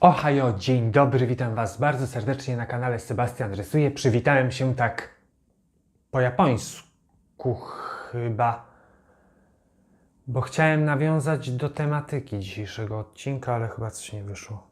Ohajo, dzień dobry, witam Was bardzo serdecznie na kanale Sebastian Rysuje. Przywitałem się tak po japońsku chyba, bo chciałem nawiązać do tematyki dzisiejszego odcinka, ale chyba coś nie wyszło.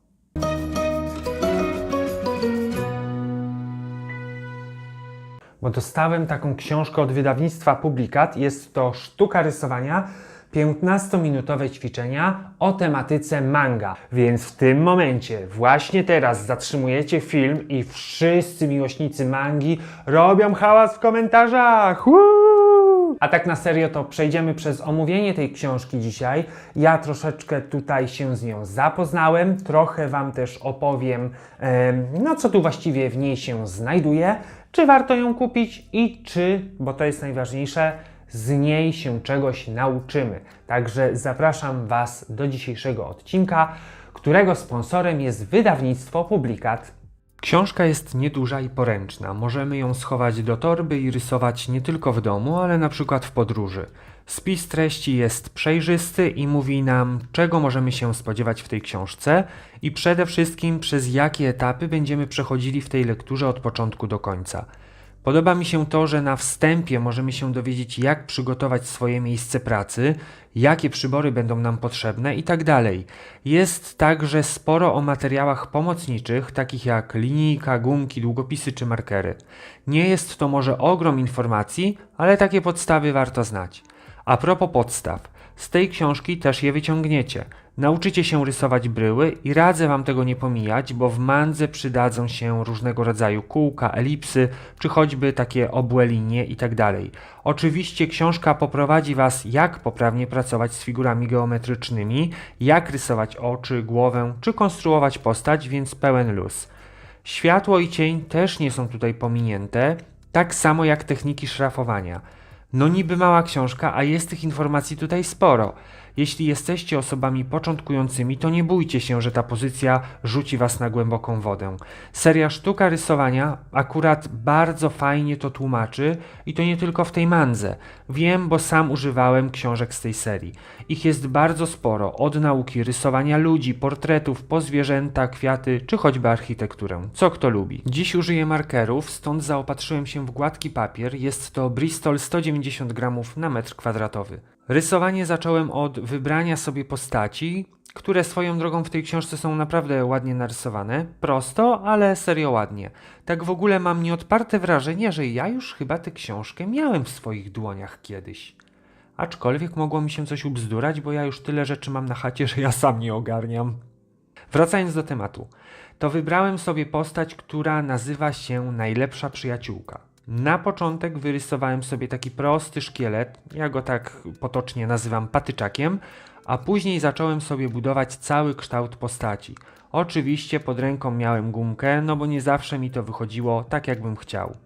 Bo dostałem taką książkę od wydawnictwa Publikat. Jest to sztuka rysowania 15-minutowe ćwiczenia o tematyce manga. Więc w tym momencie, właśnie teraz zatrzymujecie film i wszyscy miłośnicy mangi robią hałas w komentarzach. Woo! A tak na serio to przejdziemy przez omówienie tej książki dzisiaj. Ja troszeczkę tutaj się z nią zapoznałem, trochę Wam też opowiem, em, no co tu właściwie w niej się znajduje, czy warto ją kupić i czy, bo to jest najważniejsze, z niej się czegoś nauczymy. Także zapraszam Was do dzisiejszego odcinka, którego sponsorem jest wydawnictwo Publikat. Książka jest nieduża i poręczna. Możemy ją schować do torby i rysować nie tylko w domu, ale na przykład w podróży. Spis treści jest przejrzysty i mówi nam, czego możemy się spodziewać w tej książce i przede wszystkim przez jakie etapy będziemy przechodzili w tej lekturze od początku do końca. Podoba mi się to, że na wstępie możemy się dowiedzieć, jak przygotować swoje miejsce pracy, jakie przybory będą nam potrzebne i tak. Jest także sporo o materiałach pomocniczych, takich jak linijka, gumki, długopisy czy markery. Nie jest to może ogrom informacji, ale takie podstawy warto znać. A propos podstaw, z tej książki też je wyciągniecie. Nauczycie się rysować bryły i radzę Wam tego nie pomijać, bo w mandze przydadzą się różnego rodzaju kółka, elipsy, czy choćby takie obłe linie itd. Oczywiście książka poprowadzi Was, jak poprawnie pracować z figurami geometrycznymi, jak rysować oczy, głowę, czy konstruować postać, więc pełen luz. Światło i cień też nie są tutaj pominięte, tak samo jak techniki szrafowania. No niby mała książka, a jest tych informacji tutaj sporo. Jeśli jesteście osobami początkującymi, to nie bójcie się, że ta pozycja rzuci was na głęboką wodę. Seria Sztuka Rysowania akurat bardzo fajnie to tłumaczy i to nie tylko w tej mandze. Wiem, bo sam używałem książek z tej serii. Ich jest bardzo sporo, od nauki rysowania ludzi, portretów, po zwierzęta, kwiaty czy choćby architekturę. Co kto lubi. Dziś użyję markerów, stąd zaopatrzyłem się w gładki papier. Jest to Bristol 190 gramów na metr kwadratowy. Rysowanie zacząłem od wybrania sobie postaci, które swoją drogą w tej książce są naprawdę ładnie narysowane. Prosto, ale serio ładnie. Tak w ogóle mam nieodparte wrażenie, że ja już chyba tę książkę miałem w swoich dłoniach kiedyś. Aczkolwiek mogło mi się coś ubzdurać, bo ja już tyle rzeczy mam na chacie, że ja sam nie ogarniam. Wracając do tematu, to wybrałem sobie postać, która nazywa się Najlepsza Przyjaciółka. Na początek wyrysowałem sobie taki prosty szkielet, ja go tak potocznie nazywam patyczakiem, a później zacząłem sobie budować cały kształt postaci. Oczywiście pod ręką miałem gumkę, no bo nie zawsze mi to wychodziło tak, jakbym chciał.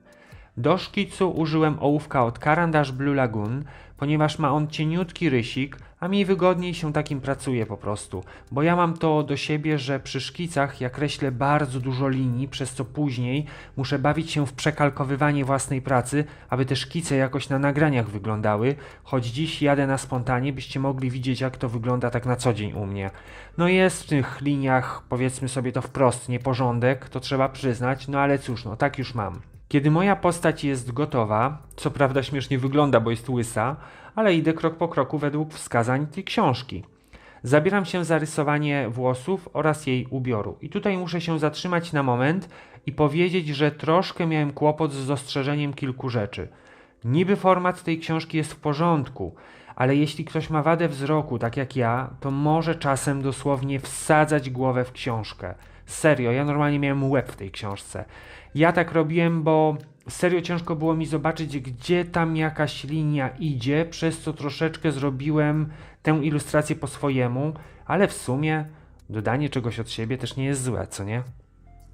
Do szkicu użyłem ołówka od Carandash Blue Lagoon, ponieważ ma on cieniutki rysik, a mi wygodniej się takim pracuje po prostu, bo ja mam to do siebie, że przy szkicach ja kreślę bardzo dużo linii, przez co później muszę bawić się w przekalkowywanie własnej pracy, aby te szkice jakoś na nagraniach wyglądały, choć dziś jadę na spontanie, byście mogli widzieć jak to wygląda tak na co dzień u mnie. No jest w tych liniach, powiedzmy sobie to wprost, nieporządek, to trzeba przyznać, no ale cóż, no tak już mam. Kiedy moja postać jest gotowa, co prawda śmiesznie wygląda, bo jest łysa, ale idę krok po kroku według wskazań tej książki. Zabieram się za rysowanie włosów oraz jej ubioru. I tutaj muszę się zatrzymać na moment i powiedzieć, że troszkę miałem kłopot z dostrzeżeniem kilku rzeczy. Niby format tej książki jest w porządku, ale jeśli ktoś ma wadę wzroku, tak jak ja, to może czasem dosłownie wsadzać głowę w książkę. Serio, ja normalnie miałem łeb w tej książce. Ja tak robiłem, bo serio ciężko było mi zobaczyć, gdzie tam jakaś linia idzie, przez co troszeczkę zrobiłem tę ilustrację po swojemu, ale w sumie dodanie czegoś od siebie też nie jest złe, co nie?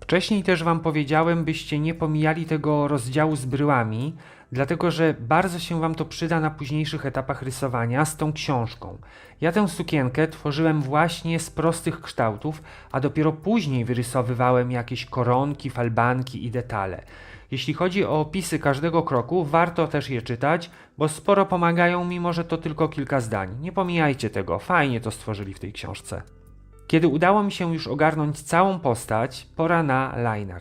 Wcześniej też Wam powiedziałem, byście nie pomijali tego rozdziału z bryłami, dlatego że bardzo się Wam to przyda na późniejszych etapach rysowania z tą książką. Ja tę sukienkę tworzyłem właśnie z prostych kształtów, a dopiero później wyrysowywałem jakieś koronki, falbanki i detale. Jeśli chodzi o opisy każdego kroku, warto też je czytać, bo sporo pomagają, mimo że to tylko kilka zdań. Nie pomijajcie tego, fajnie to stworzyli w tej książce. Kiedy udało mi się już ogarnąć całą postać, pora na line.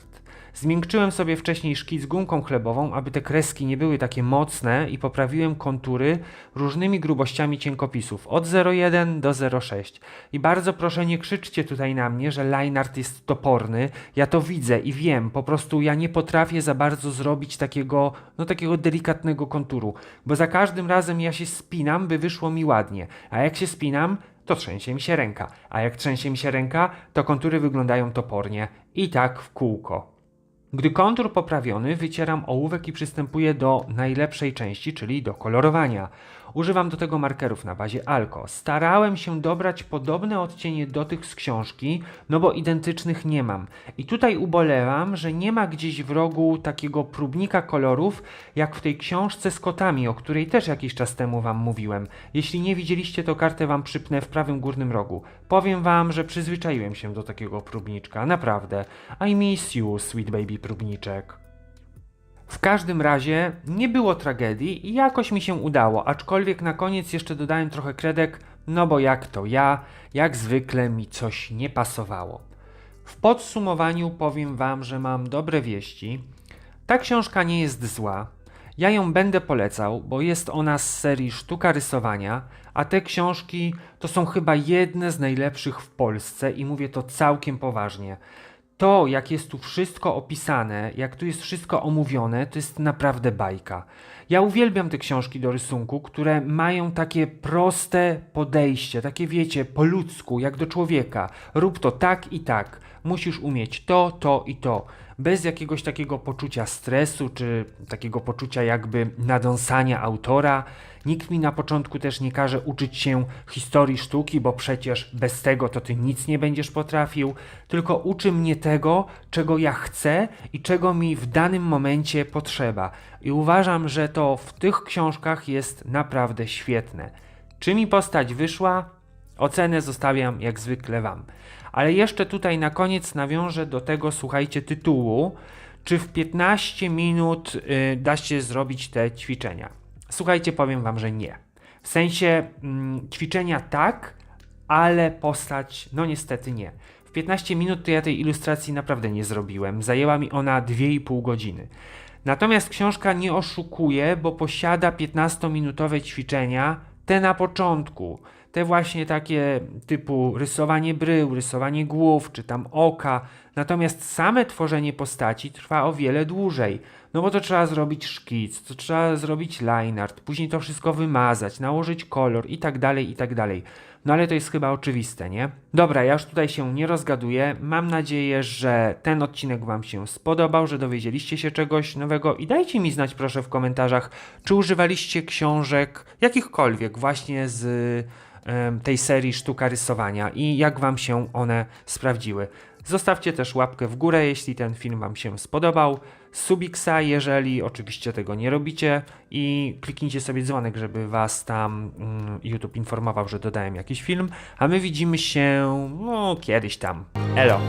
Zmiękczyłem sobie wcześniej szkic gumką chlebową, aby te kreski nie były takie mocne i poprawiłem kontury różnymi grubościami cienkopisów od 0,1 do 0,6. I bardzo proszę nie krzyczcie tutaj na mnie, że line art jest toporny. Ja to widzę i wiem, po prostu ja nie potrafię za bardzo zrobić takiego, no takiego delikatnego konturu, bo za każdym razem ja się spinam, by wyszło mi ładnie, a jak się spinam, to trzęsie mi się ręka, a jak trzęsie mi się ręka, to kontury wyglądają topornie i tak w kółko. Gdy kontur poprawiony, wycieram ołówek i przystępuję do najlepszej części, czyli do kolorowania. Używam do tego markerów na bazie Alko. Starałem się dobrać podobne odcienie do tych z książki, no bo identycznych nie mam. I tutaj ubolewam, że nie ma gdzieś w rogu takiego próbnika kolorów, jak w tej książce z kotami, o której też jakiś czas temu wam mówiłem. Jeśli nie widzieliście, to kartę wam przypnę w prawym górnym rogu. Powiem wam, że przyzwyczaiłem się do takiego próbniczka, naprawdę. I miss you, sweet baby próbniczek. W każdym razie nie było tragedii i jakoś mi się udało, aczkolwiek na koniec jeszcze dodałem trochę kredek, no bo jak to ja, jak zwykle mi coś nie pasowało. W podsumowaniu powiem Wam, że mam dobre wieści. Ta książka nie jest zła. Ja ją będę polecał, bo jest ona z serii Sztuka Rysowania, a te książki to są chyba jedne z najlepszych w Polsce i mówię to całkiem poważnie to, jak jest tu wszystko opisane, jak tu jest wszystko omówione, to jest naprawdę bajka. Ja uwielbiam te książki do rysunku, które mają takie proste podejście, takie wiecie, po ludzku, jak do człowieka. Rób to tak i tak. Musisz umieć to, to i to. Bez jakiegoś takiego poczucia stresu, czy takiego poczucia jakby nadąsania autora. Nikt mi na początku też nie każe uczyć się historii sztuki, bo przecież bez tego to ty nic nie będziesz potrafił, tylko uczy mnie tego, czego ja chcę i czego mi w danym momencie potrzeba. I uważam, że to w tych książkach jest naprawdę świetne. Czy mi postać wyszła? Ocenę zostawiam jak zwykle Wam. Ale jeszcze tutaj na koniec nawiążę do tego, słuchajcie, tytułu. Czy w 15 minut y, da się zrobić te ćwiczenia? Słuchajcie, powiem Wam, że nie. W sensie mm, ćwiczenia tak, ale postać, no niestety nie. W 15 minut to ja tej ilustracji naprawdę nie zrobiłem. Zajęła mi ona 2,5 godziny. Natomiast książka nie oszukuje, bo posiada 15-minutowe ćwiczenia, te na początku. Te właśnie takie typu rysowanie brył, rysowanie głów, czy tam oka. Natomiast same tworzenie postaci trwa o wiele dłużej. No bo to trzeba zrobić szkic, to trzeba zrobić line art, później to wszystko wymazać, nałożyć kolor i tak dalej, i tak dalej. No ale to jest chyba oczywiste, nie? Dobra, ja już tutaj się nie rozgaduję. Mam nadzieję, że ten odcinek Wam się spodobał, że dowiedzieliście się czegoś nowego i dajcie mi znać proszę w komentarzach, czy używaliście książek jakichkolwiek właśnie z tej serii sztuka rysowania i jak Wam się one sprawdziły. Zostawcie też łapkę w górę, jeśli ten film Wam się spodobał. Subiksa, jeżeli oczywiście tego nie robicie i kliknijcie sobie dzwonek, żeby Was tam mm, YouTube informował, że dodałem jakiś film, a my widzimy się no, kiedyś tam. Elo!